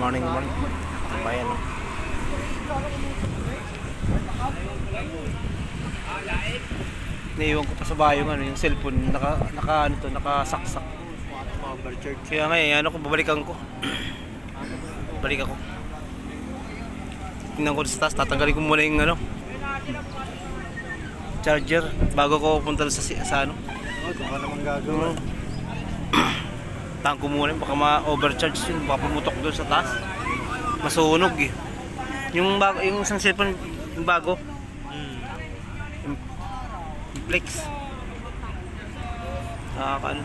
Morning, morning. Bayan. no? Naiwan ko pa sa yung ano, yung cellphone, naka, naka ano to, nakasaksak. Overcharge. Kaya nga eh, ano ko, babalikan ko. Balik ako. Tingnan ko sa taas, tatanggalin ko muna yung ano, charger bago ko punta sa, sa ano. Oh, ano mang gagawin. Tangko muna, baka ma-overcharge yun, baka pumutok doon sa taas. Masunog eh. Yung bago, yung isang cellphone, yung bago, Hmm. yung Flex. Nakakaano.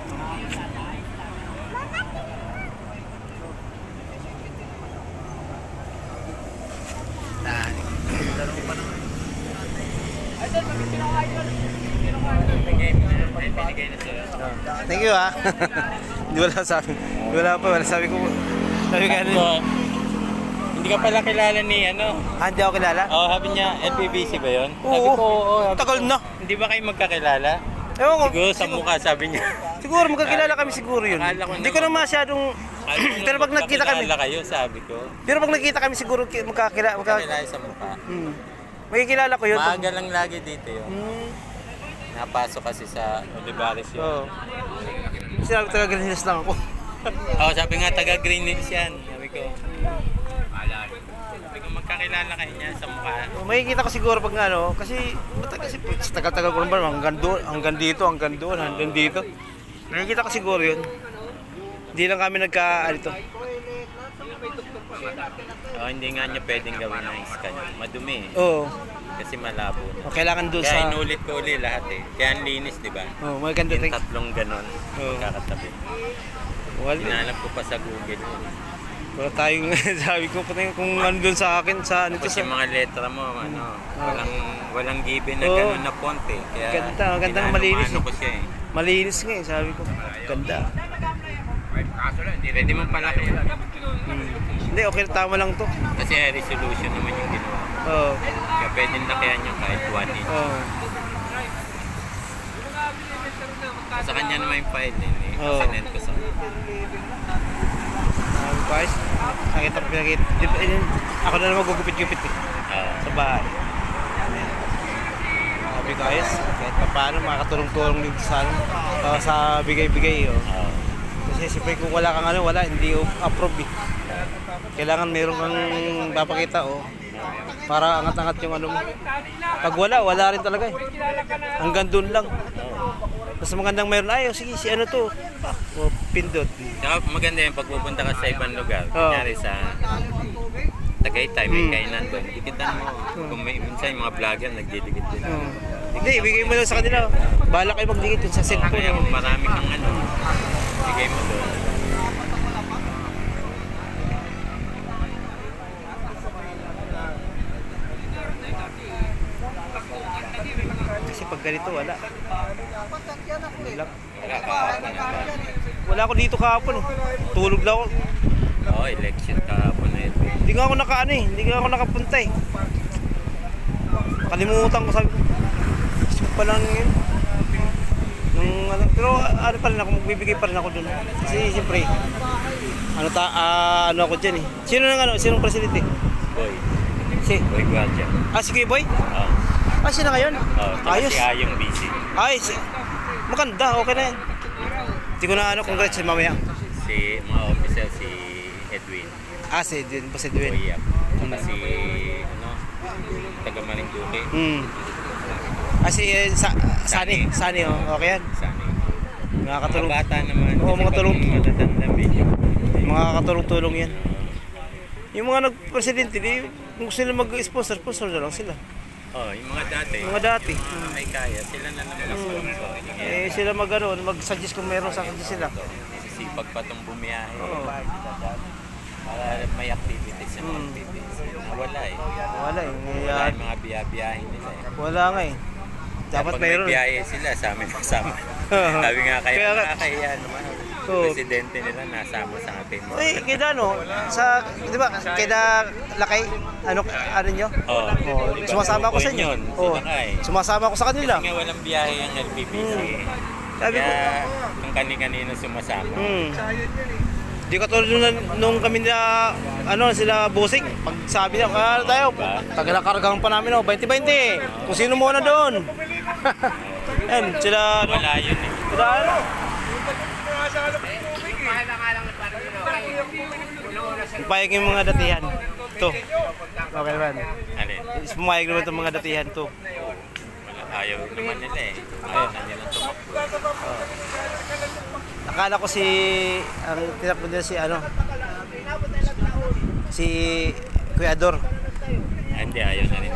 Ah, laro pa naman. Thank you ah. Hindi wala sabi. Hindi wala pa, wala sabi ko. Sabi ka ano. Hindi ka pala kilala ni ano? Ah, hindi ako kilala. Oh, sabi niya, LPBC ba yun? Oo. Sabi ko, oo. Tagal na. Hindi ba kayo magkakilala? Ewan ko. Siguro sa mukha sabi niya. Siguro magkakilala kami siguro yun. Hindi ko na masyadong pero pag nagkita kami, kayo, sabi ko. pero pag nagkita kami siguro ki- magkakilala, magka, Magkakilala sa mukha. hmm. Magkikilala ko yun. Maaga lang lagi dito yun. Hmm. Napasok kasi sa Olivares yun. Oo. Sinabi taga Green Hills lang ako. Oo, sabi nga taga Green Hills yan. Sabi ko. Sabi ko magkakilala kayo niya sa mukha. Makikita ko siguro pag ano, kasi mata kasi tagal-tagal ko naman hanggang doon, hanggang dito, hanggang doon, hanggang dito. Nakikita ko siguro yun. Hindi lang kami nagka ano. Oo, hindi nga niya pwedeng gawin ng scan. Madumi eh. Oo. Kasi malabo na. Oh, kailangan doon Kaya sa inulit ko uli lahat eh. Kaya ang linis, di ba? Oh, maganda Yung tayo. tatlong ganon, Oo. magkakatabi. Wala. Hinanap ko pa sa Google. Wala tayong sabi ko pati kung ano doon sa akin sa ano to Tapos sa yung mga letra mo, ano, walang walang given na Oo. ganon na font eh. Kaya Ganda, ganda ng hinanap- malinis ano eh. ko siya eh. malinis nga eh, sabi ko. Ganda. Pwede mo pala kaya. Hmm. Hindi, okay, tama lang to. Kasi resolution naman yung ginawa. Oo. Kaya pwede lakihan yung kahit 1 inch. Oo. Sa kanya naman yung file eh. eh. Oo. Sinend ko sa ko, ayos. Nakita ko pinakita. Ako na naman gugupit-gupit eh, Ah. sa bahay. Sabi ayos. Kahit pa paano, makakatulong-tulong dito sa, ano, sa bigay-bigay. Oh. Ah. Kasi siyempre kung wala kang ano, wala, hindi approve eh. Kailangan meron kang papakita oh. Para angat-angat yung ano mo. Pag wala, wala rin talaga eh. Hanggang doon lang. Tapos magandang meron, ay, oh, sige, si ano to. O, pindot. Saka maganda yung pagpupunta ka sa ibang lugar. Oo. Kunyari sa Tagaytay, may Hmm. kainan doon. Dikitan mo. Kung may, minsan yung mga vlogger nagdidikit din. Oh. Hindi, ibigay mo lang sa kanila. Bahala kayo magdikit yun sa cellphone. kaya kung marami kang ano, bigay mo doon. Kasi pag ganito, wala. Wala. Wala Wala ako dito kahapon. Tulog lang ako. Oo, election kahapon na ito. Hindi nga ako nakaano eh. Hindi nga ako nakapunta eh. Kalimutan ko sabi ko. Pa lang yun. Nung, ano, pero ano pa rin ako, magbibigay pa rin ako dun. Kasi siyempre, ano ta, ah, ano ako dyan eh. Sino nang ano, sinong presidente? Boy, Si, boy guardian. ah, si Kuya Boy? Oo. Ah, siya na ngayon? Oo, tsaka Ayos. si Ayong busy. Ay, si, maganda, okay na yan. Hindi ko na ano, congrats mamaya. Si mga officer, si Edwin. Ah, si Edwin, pa si Edwin. Boyap. Tsaka si, ano, taga Marinduque. Hmm. Ah, si eh, sa, Sunny, Sunny, oh, okay yan. Sani. Mga Nakakatulong. bata naman. Oo, kasi mga tulong. Matatanda medyo. Mga katulong-tulong yan. Yung mga nag-presidente, di, kung gusto nila mag-sponsor, sponsor na lang sila. Oh, yung mga dati. Mga dati. Yung mga may kaya, sila na naman ang sponsor. Eh, sila mag, ano, mag-suggest kung meron sa suggest sila. Sisipag pa itong bumiyahe. Oo. Para may activities yung Hmm. activities. Nawala eh. Wala eh. Wala Wala, yung mga biyabiyahe nila eh. wala nga eh. Dapat Kapag meron. may biyahe sila, sa amin kasama. Sabi nga kaya, Kaya nakakahiya naman. Oo. Presidente nila nasama sa atin. Eh, kaya ano, sa, di ba, kaya lakay, ano, ano nyo? Oo. Oh, Diba, sumasama ako sa inyo. Yun, Oh, sumasama ako sa kanila. Kasi nga walang biyahe ang LPPC. Hmm. Sabi ko, kung kani-kanino sumasama. hmm. Di katulad nung, nung kami na, ano, sila busing. Pag sabi niya, ano tayo, tagalakargang pa namin, oh, 20-20. Kung sino muna doon. Yan, sila, ano, Wala yun eh. sila, ano. Pumayag yung mga datihan. Ito. Okay naman. Alin? Pumayag naman itong mga datihan to. Wala. Ayaw naman nila eh. Ayaw na nila tumakbo. Akala ko si ang tinapon nila si ano si Kuya Ador. Ah, Hindi, ayaw na rin.